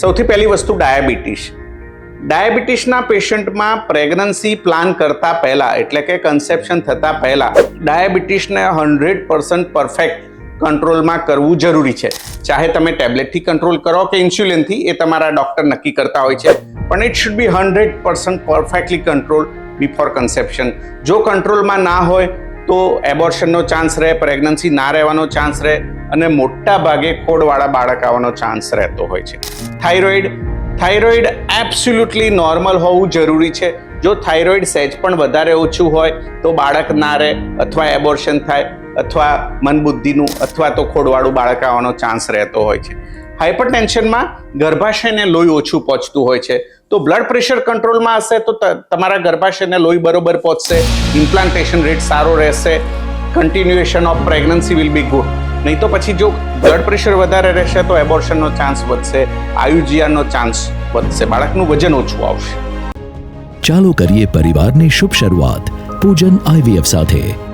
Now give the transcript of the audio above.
સૌથી પહેલી વસ્તુ ડાયાબિટીસ. ડાયાબિટીસના પેશન્ટમાં પ્રેગ્નન્સી પ્લાન કરતા પહેલા, એટલે કે કન્સેપ્શન થતા પહેલા, ડાયાબિટીસને હંડ્રેડ પર્સન્ટ પરફેક્ટ કંટ્રોલમાં કરવું જરૂરી છે. ચાહે તમે ટેબ્લેટથી કંટ્રોલ કરો કે ઇન્સ્યુલિનથી, એ તમારા ડૉક્ટર નક્કી કરતા હોય છે. પણ it should be hundred percent perfectly control before conception જો કંટ્રોલમાં ના હોય, તો એબોર્શનનો ચાન્સ રહે પ્રેગ્નન્સી ના રહેવાનો ચાન્સ રહે અને મોટા ભાગે ખોડવાળા બાળક આવવાનો ચાન્સ રહેતો હોય છે. થાઇરોઇડ થાઇરોઇડ એબ્સોલ્યુટલી નોર્મલ હોવું જરૂરી છે. જો થાઇરોઇડ સહેજ પણ વધારે ઓછું હોય, તો બાળક ના રહે અથવા એબોર્શન થાય, અથવા મનબુદ્ધિનું, અથવા તો ખોડવાળું બાળક આવવાનો ચાન્સ રહેતો હોય છે. હાઇપર ટેન્શનમાં ગર્ભાશયને લોહી ઓછું પહોંચતું હોય છે. તો બ્લડ પ્રેશર કંટ્રોલમાં હશે, ત- તમારા ગર્ભાશયને લોહી બરોબર પહોંચશે ઇમ્પ્લાન્ટેશન રેટ સારો રહેશે continuation of pregnancy will be good નહીં તો પછી જો બ્લડ પ્રેશર વધારે રહેશે તો એબોર્શનનો ચાન્સ વધશે આયુજીઆરનો ચાન્સ વધશે, બાળકનું વજન ઓછું આવશે. ચાલો કરીએ પરિવારની શુભ શરૂઆત. પૂજન આઈવીએફ સાથે.